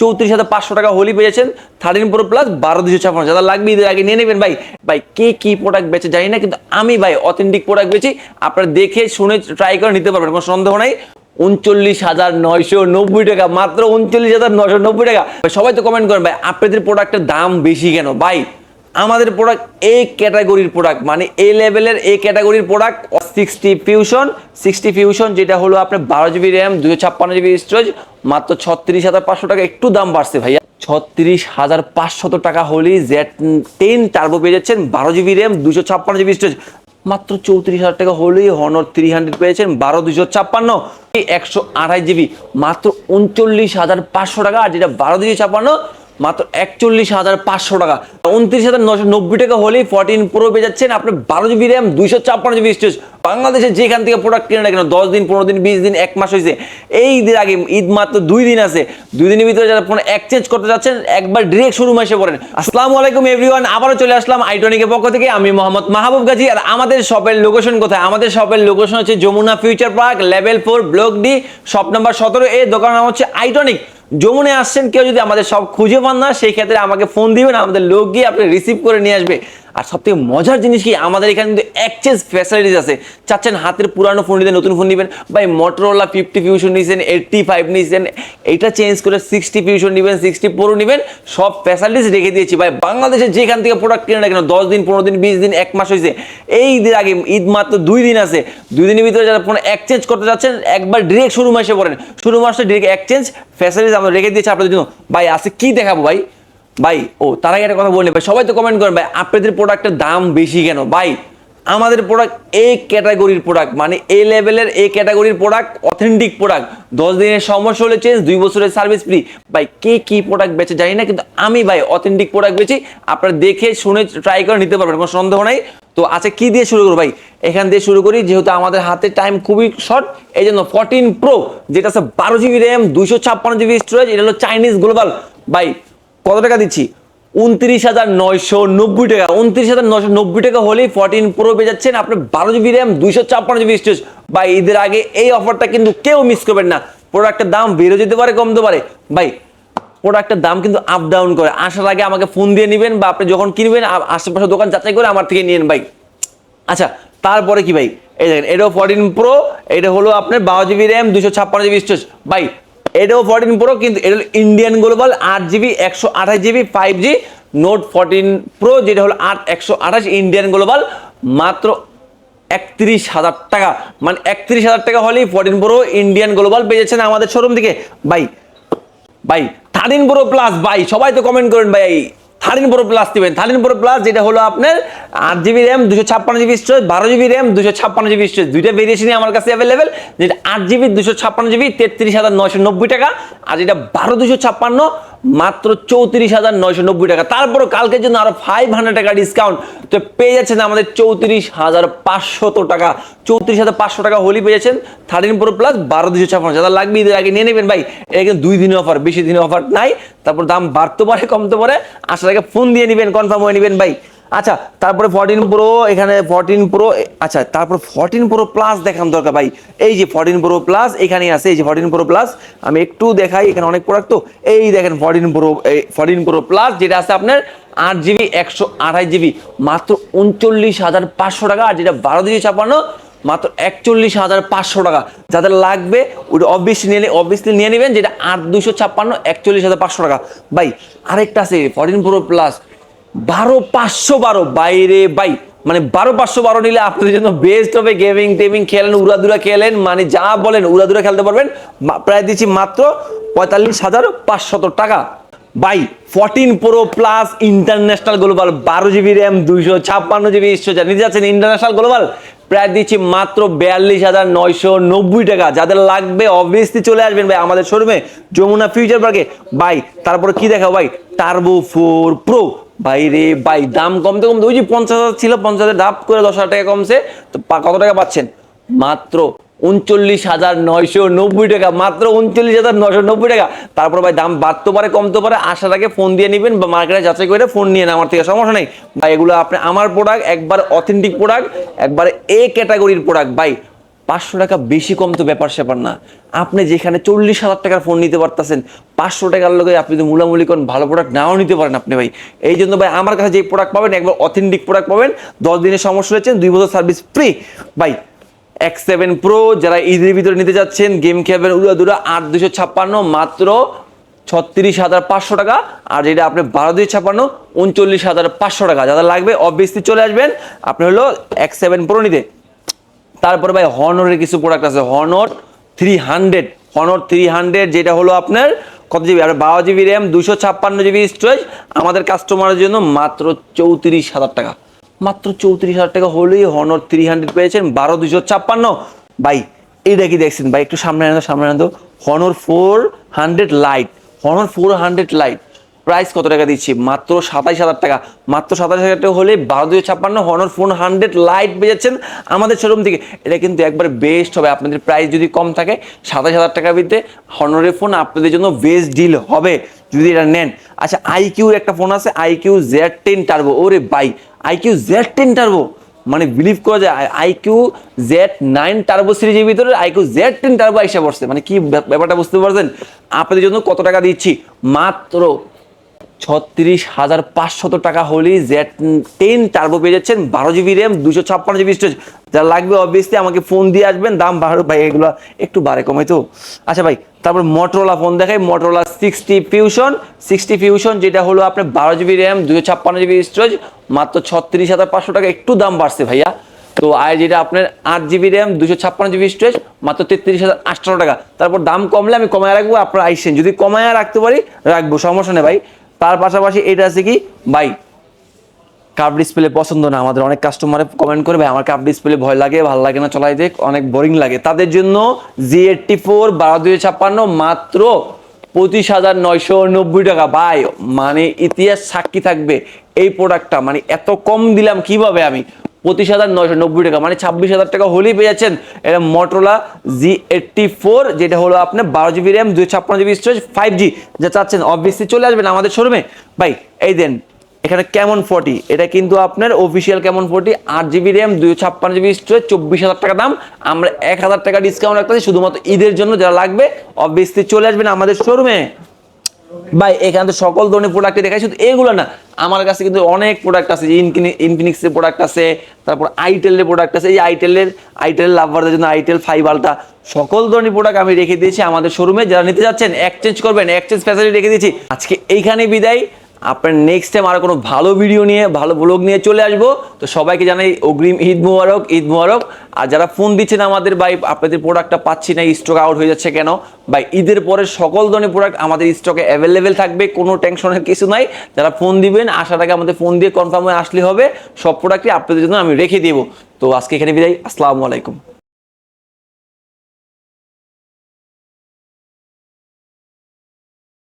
চৌত্রিশ হাজার পাঁচশো টাকা হোলি পেয়েছেন থার্টিন প্রো প্লাস বারো দুশো ছাপান্ন যারা লাগবে ঈদের আগে নিয়ে নেবেন, ভাই। ভাই, কে কি প্রোডাক্ট বেচে জানি না, কিন্তু আমি, ভাই অথেন্টিক প্রোডাক্ট বেছি আপনারা দেখে শুনে ট্রাই করে নিতে পারবেন, কোনো সন্দেহ নাই। উনচল্লিশ হাজার নয়শো নব্বই টাকা, মাত্র উনচল্লিশ হাজার নয়শো নব্বই টাকা। সবাই তো কমেন্ট করেন, ভাই, আপনাদের প্রোডাক্টের দাম বেশি কেন? ভাই আমাদের প্রোডাক্ট এই ক্যাটাগরির প্রোডাক্ট মানে এই লেভেলের এই ক্যাটাগরির product sixty fusion sixty fusion যেটা হলো আপনার বারো জিবি র্যাম দুশো ছাপ্পান্ন জিবি স্টোরেজ মাত্র ছত্রিশ হাজার পাঁচশো টাকা। একটু দাম বাড়ছে ভাইয়া। ছত্রিশ হাজার পাঁচশত টাকা হলেই জেড টেন টার্বো পেয়ে যাচ্ছেন, বারো জিবি র্যাম দুশো ছাপ্পান্ন জিবি স্টোরেজ মাত্র চৌত্রিশ হাজার টাকা হলেই হনর থ্রি হান্ড্রেড পেয়েছেন, বারো দুশো ছাপ্পান্ন, একশো আঠাশ জিবি মাত্র উনচল্লিশ হাজার পাঁচশো টাকা, আর যেটা বারো দুশো ছাপ্পান্ন মাত্র একচল্লিশ হাজার পাঁচশো টাকা। উনত্রিশ হাজার নশো নব্বই টাকা হলেই ফোরটিন প্রো পেয়ে যাচ্ছেন আপনার বারো জিবি র্যাম দুইশো ছাপ্পান্ন জিবি স্টোরেজ বাংলাদেশে যেখান থেকে প্রোডাক্ট কিনে না কেন, দশ দিন, পনেরো দিন, বিশ দিন, এক মাস হয়েছে। এই ঈদের আগে, ঈদ মাত্র দুই দিন আছে। দুই দিনের ভিতরে যারা ফোন এক্সচেঞ্জ করতে যাচ্ছেন, একবার ডিরেক্ট শোরুমে এসে পড়েন। আসসালামু আলাইকুম এভরিওয়ান আবারও চলে আসলাম আইটনিকের পক্ষ থেকে। আমি মোহাম্মদ মাহবুব গাজী, আর আমাদের শপের লোকেশন কোথায়? আমাদের শপের লোকেশন হচ্ছে Jamuna future park level four block D shop number সতেরো, এ দোকানের নাম হচ্ছে আইটনিক যমুনে আসছেন, কেউ যদি আমাদের সব খুঁজে পান না, সেই ক্ষেত্রে আমাকে ফোন দিবেন, আমাদের লোক গিয়ে আপনি রিসিভ করে নিয়ে আসবে। আর সবথেকে মজার জিনিস কি, আমাদের এখানে কিন্তু এক্সচেঞ্জ ফ্যাসিলিটিস আছে। চাচ্ছেন হাতের পুরানো ফোন নিতে, নতুন ফোন নেবেন, ভাই মোটরোলা ফিফটি ফিউশন নিয়েছেন এইটটি ফাইভ নিয়েছেন এইটা চেঞ্জ করে সিক্সটি ফিউশন নেবেন সিক্সটি প্রো নেবেন, সব ফ্যাসিলিটিস রেখে দিয়েছি। ভাই, বাংলাদেশে যেখান থেকে প্রোডাক্ট কিনে না কেন, দশ দিন, পনেরো দিন, বিশ দিন, এক মাস হয়েছে। এই ঈদের আগে, ঈদ মাত্র দুই দিন আছে। দুই দিনের ভিতরে যারা ফোন এক্সচেঞ্জ করতে যাচ্ছেন একবার ডিরেক্ট শোরুমে এসে পড়েন। শোরুমে আসলে ডিরেক্ট এক্সচেঞ্জ ফ্যাসিলিটিস আমরা রেখে দিয়েছি আপনাদের জন্য। ভাই আছে কি দেখাবো ভাই? ভাই, ও, তার আগে একটা কথা বলি ভাই, সবাই তো কমেন্ট করেন ভাই, আপনাদের প্রোডাক্টের দাম বেশি কেন? ভাই, আমাদের প্রোডাক্ট এই ক্যাটাগরির প্রোডাক্ট মানে এই লেভেলের এই ক্যাটাগরির প্রোডাক্ট অথেন্টিক প্রোডাক্ট দশ দিনের সমস্যা হলে চেঞ্জ দুই বছরের সার্ভিস ফ্রি ভাই, কে কী প্রোডাক্ট বেচে জানি না, কিন্তু আমি, ভাই অথেন্টিক প্রোডাক্ট বেচি। আপনারা দেখে, শুনে ট্রাই করে নিতে পারবেন, কোনো সন্দেহ নাই। তো আচ্ছা কি দিয়ে শুরু করব ভাই? এখান দিয়ে শুরু করি, যেহেতু আমাদের হাতে টাইম খুবই শর্ট এই জন্য ফোরটিন প্রো যেটা আছে বারো জিবি র্যাম দুইশো ছাপ্পান্ন জিবি স্টোরেজ এটা হলো চাইনিজ গ্লোবাল ভাই কত টাকা দিচ্ছি? উনত্রিশ হাজার নয়শো নব্বই টাকা। উনত্রিশ হাজার নয়শো নব্বই টাকা হলেই ফোরটিন প্রো পেয়ে যাচ্ছেন আপনি বারো জিবি র্যাম দুইশো ছাপ্পান্ন জিবি স্টোরেজ বা ঈদের আগে এই অফারটা কিন্তু কেউ মিস করবেন না। প্রোডাক্টের দাম বেড়ে যেতে পারে, কমতে পারে। ভাই প্রোডাক্টের দাম কিন্তু আপ ডাউন করে। আসার আগে আমাকে ফোন দিয়ে নেবেন বা আপনি যখন কিনবেন আশেপাশে দোকান যাচাই করে আমার থেকে নিয়েন ভাই। আচ্ছা তারপরে কি ভাই? এই দেখেন এটাও ফোরটিন প্রো এটা হলো আপনার বারো জিবি র্যাম দুশো ছাপ্পান্ন জিবি স্টোরেজ ভাই এটাও ফোরটিন প্রো কিন্তু এটা হলো ইন্ডিয়ান গ্লোবাল আট জিবি একশো আঠাশ GB five G note fourteen pro যেটা হলো আট, একশো আঠাশ ইন্ডিয়ান গ্লোবাল মাত্র একত্রিশ হাজার টাকা। মানে একত্রিশ হাজার টাকা হলেই ফোরটিন প্রো ইন্ডিয়ান গ্লোবাল পেয়ে যাচ্ছেন আমাদের শোরুম থেকে bye bye thirteen pro plus বাই সবাই তো কমেন্ট করেন, ভাই থার্টিন প্রো প্লাস নেবেন থার্টিন প্রো প্লাস যেটা হলো আপনার আট জিবি র্যাম, দুশো ছাপ্পান্ন জিবি স্টোরেজ বারো জিবি র্যাম, দুশো ছাপ্পান্ন জিবি স্টোরেজ দুইটা ভেরিয়েশনই আমার কাছে অ্যাভেলেবেল যেটা আট জিবি, দুশো ছাপ্পান্ন জিবি, তেত্রিশ হাজার নয়শো নব্বই টাকা, আর যেটা বারো দুশো ছাপ্পান্ন মাত্র চৌত্রিশ হাজার নয়শো নব্বই টাকা। তারপরও কালকের জন্য আরও ফাইভ হান্ড্রেড টাকা ডিসকাউন্ট তো পেয়ে যাচ্ছেন আমাদের চৌত্রিশ হাজার পাঁচশত টাকা। চৌত্রিশ হাজার পাঁচশো টাকা হোলি পেয়ে যাচ্ছেন থার্টিন প্রো প্লাস বারো দুশো ছাপান্ন যারা লাগবে ঈদের আগে নিয়ে নেবেন ভাই এটা কিন্তু দুই দিনের অফার বেশি দিনের অফার নাই। তারপর দাম বাড়তে পারে, কমতে পারে। আসার আগে ফোন দিয়ে নেবেন কনফার্ম হয়ে নেবেন ভাই। আচ্ছা তারপরে ফোরটিন প্রো এখানে ফোরটিন প্রো আচ্ছা তারপর ফোরটিন প্রো প্লাস দেখান দরকার ভাই। এই যে ফোরটিন প্রো প্লাস এখানেই আছে, এই যে ফোরটিন প্রো প্লাস আমি একটু দেখাই, এখানে অনেক প্রোডাক্ট তো। এই দেখেন ফোরটিন প্রো এই ফোরটিন প্রো প্লাস যেটা আছে আপনার আট জিবি একশো আঠাশ জিবি মাত্র উনচল্লিশ হাজার পাঁচশো টাকা, আর যেটা বারো জিবি ছাপান্ন মাত্র একচল্লিশ হাজার পাঁচশো টাকা। যাদের লাগবে, ওটা অবভিয়াসলি নিয়ে অবভিয়াসলি নিয়ে নেবেন, যেটা আট দুশো ছাপ্পান্ন, একচল্লিশ হাজার পাঁচশো টাকা। ভাই, আরেকটা আছে ফোরটিন প্রো প্লাস বারো পাঁচশো বারো, বাইরে বাই মানে বারো পাঁচশো বারো নিলে আপনাদের জন্য বেস্ট হবে গেমিং টেমিং খেলেন, উড়াদুরা খেলেন মানে যা বলেন উড়াদুরা খেলতে পারবেন। প্রায় দিচ্ছি মাত্র পঁয়তাল্লিশ হাজার পাঁচশত টাকা। By fourteen pro plus international global বারো জিবি র্যাম দুইশো ছাপ্পান্ন জিবি স্টোরেজ নিতে যাচ্ছেন ইন্টারন্যাশনাল গ্লোবাল প্রায় দিচ্ছি মাত্র বিয়াল্লিশ হাজার নয়শো নব্বই টাকা। যাদের লাগবে অবভিয়াসলি চলে আসবেন ভাই আমাদের শোরুমে যমুনা ফিউচার পার্কে বাই, তারপরে কি দেখাও ভাই? টার্বো ফোর প্রো ভাই রে ভাই দাম কমতে কমতে, ওই যে পঞ্চাশ হাজার ছিল, পঞ্চাশ হাজার দাপ করে দশ হাজার টাকা কমছে, তো কত টাকা পাচ্ছেন? মাত্র উনচল্লিশ হাজার নয়শো নব্বই টাকা, মাত্র উনচল্লিশ হাজার নয়শো নব্বই টাকা। তারপর ভাই, দাম বাড়তে পারে, কমতে পারে, আসার আগে ফোন দিয়ে নেবেন বা মার্কেটে যাচাই করে ফোন নিয়ে আমার থেকে সমস্যা নেই। ভাই, এগুলো আপনি আমার প্রোডাক্ট একবার অথেন্টিক প্রোডাক্ট একবার এ ক্যাটাগরির প্রোডাক্ট ভাই পাঁচশো টাকা বেশি কম তো ব্যাপার স্যাপার না। আপনি যেখানে চল্লিশ হাজার টাকার ফোন নিতে পারতেছেন, পাঁচশো টাকার লোকে আপনি তো মূলামূলি করেন, ভালো প্রোডাক্ট নাও নিতে পারেন আপনি ভাই। এই জন্য ভাই আমার কাছে যে প্রোডাক্ট পাবেন, একবার অথেন্টিক প্রোডাক্ট পাবেন, দশ দিনের সমস্যা হয়েছে, দুই বছর সার্ভিস ফ্রি ভাই এক্স সেভেন প্রো যারা ঈদের ভিতরে নিতে যাচ্ছেন গেম খেলবেন উড়া দুরা আট দুশো ছাপ্পান্ন, মাত্র ছত্রিশ হাজার পাঁচশো টাকা। আর যেটা আপনি বারো দুই ছাপ্পান্ন, উনচল্লিশ হাজার পাঁচশো টাকা। যাদের লাগবে অবভিয়াসলি চলে আসবেন। আপনি হলো এক্স সেভেন প্রো নিতে। তারপরে ভাই হনরের কিছু প্রোডাক্ট আছে। Honor three hundred Honor three hundred যেটা হলো আপনার কত জিবি আর বারো জিবি র্যাম দুশো ছাপ্পান্ন জিবি স্টোরেজ আমাদের কাস্টমারের জন্য মাত্র চৌত্রিশ হাজার টাকা। মাত্র চৌত্রিশ হাজার টাকা হলেই হনর থ্রি হান্ড্রেড পেয়েছেন বারো দুশো ছাপ্পান্ন। ভাই, এইটা কি দেখছেন? ভাই, একটু সামনে আনো সামনে আনো Honor four hundred lite Honor four hundred lite price কত টাকা দিচ্ছি? মাত্র সাতাইশ হাজার টাকা। মাত্র সাতাইশ হাজার টাকা হলে বারো ছাপ্পান্ন, হনর ফোন হান্ড্রেড লাইট পেয়েছেন আমাদের শোরুম থেকে। এটা কিন্তু একবার বেস্ট হবে। আপনাদের প্রাইস যদি কম থাকে, সাতাইশ হাজার টাকার ভিতরে হনরের ফোন আপনাদের জন্য বেস্ট ডিল হবে, যদি এটা নেন। আচ্ছা আইকিউর একটা ফোন আছে আইকিউ জেড টেন টার্বো ওরে বাই আইকিউ জেড টেন টার্বো মানে বিলিভ করা যায় আইকিউ জেড নাইন টার্বো সিরিজের ভিতরে আইকিউ জেড টেন টার্বো আইসা পড়ছে। মানে কি ব্যাপ- ব্যাপারটা বুঝতে পারছেন? আপনাদের জন্য কত টাকা দিচ্ছি? মাত্র ছত্রিশ হাজার পাঁচশত টাকা হলেই জেড টেন টার্বো পেয়ে যাচ্ছেন, বারো জিবি র্যাম, দুশো ছাপ্পান্ন জিবি স্টোরেজ। যা লাগবে অবভিয়াসলি আমাকে ফোন দিয়ে আসবেন, দাম বাড়ো ভাই, এগুলো একটু বাড়ে, কমে তো। আচ্ছা ভাই, তারপর মোটরোলা ফোন দেখাই Motorola sixty fusion sixty fusion যেটা হলো আপনার বারো জিবি র্যাম, দুশো ছাপ্পান্ন জিবি স্টোরেজ, মাত্র ছত্রিশ হাজার পাঁচশো টাকা। একটু দাম বাড়ছে ভাইয়া। তো আর যেটা আপনার আট জিবি র্যাম, দুশো ছাপ্পান্ন জিবি স্টোরেজ, মাত্র তেত্রিশ হাজার আটশো টাকা। তারপর দাম কমলে আমি কমায় রাখব, আপনারা আইসেন। যদি কমায় রাখতে পারি, রাখব, সমস্যা নেই ভাই। তার পাশাপাশি এটা আছে কি? বাই কাপ ডিসপ্লে পছন্দ না। আমাদের অনেক কাস্টমারে কমেন্ট করে, ভাই, আমার কাপ ডিসপ্লে ভয় লাগে, ভালো লাগে না, চলাই দেখ, অনেক বোরিং লাগে। তাদের জন্য জি এইটটি ফোর বারো দুই ছাপ্পান্ন মাত্র পঁচিশ হাজার নয়শো নব্বই টাকা। বাই মানে ইতিহাস সাক্ষী থাকবে এই প্রোডাক্টটা মানে এত কম দিলাম কীভাবে আমি? পঁচিশ হাজার নয়শো নব্বই টাকা মানে ছাব্বিশ হাজার টাকা হলেই পেয়ে যাচ্ছেন এটা মোটরোলা জি এইটটি ফোর যেটা হলো আপনার বারো জিবি র্যাম দুই ছাপ্পান্ন জিবি স্টোরেজ ফাইভ জি যা চাচ্ছেন অবভিয়াসলি চলে আসবেন আমাদের শোরুমে ভাই, এই দেন, এখানে কেমন ফোর্টি এটা কিন্তু আপনার অফিসিয়াল কেমন ফোর্টি আট জিবি র্যাম দুই ছাপ্পান্ন জিবি স্টোরেজ চব্বিশ হাজার টাকা দাম। আমরা এক হাজার টাকা ডিসকাউন্ট রাখতেছি, শুধুমাত্র ঈদের জন্য যারা লাগবে অবভিয়াসলি চলে আসবেন আমাদের শোরুমে ভাই, এখানে তো সকল ধরনের প্রোডাক্ট দেখাই, শুধু এগুলো না, আমার কাছে কিন্তু অনেক প্রোডাক্ট আছে ইনফিনিক্সের প্রোডাক্ট আছে, তারপর আইটেল এর প্রোডাক্ট আছে, এই আইটেলের আইটেল লাভারদের জন্য আইটেল ফাইভ আলটা সকল ধরনের প্রোডাক্ট আমি রেখে দিয়েছি আমাদের শোরুমে যারা নিতে যাচ্ছেন এক্সচেঞ্জ করবেন এক্সচেঞ্জ ফ্যাসিলিটি রেখে দিয়েছি। আজকে এইখানে বিদায় আপনার নেক্সট টাইম আর কোনো ভালো ভিডিও নিয়ে, ভালো ব্লগ নিয়ে চলে আসব। তো সবাইকে জানাই অগ্রিম ঈদ মুবারক ঈদ মুবারক। আর যারা ফোন দিচ্ছেন আমাদের, ভাই, আপনাদের প্রোডাক্টটা পাচ্ছি না স্টক আউট হয়ে যাচ্ছে কেন? ভাই, ঈদের পরে সকল ধরনের প্রোডাক্ট আমাদের স্টকে অ্যাভেলেবেল থাকবে, কোনো টেনশনের কিছু নাই। যারা ফোন দিবেন, আসার আগে আমাদের ফোন দিয়ে কনফার্ম হয়ে আসলে হবে। সব প্রোডাক্টই আপনাদের জন্য আমি রেখে দেবো। তো আজকে এখানে বিদায়, আসসালামু আলাইকুম।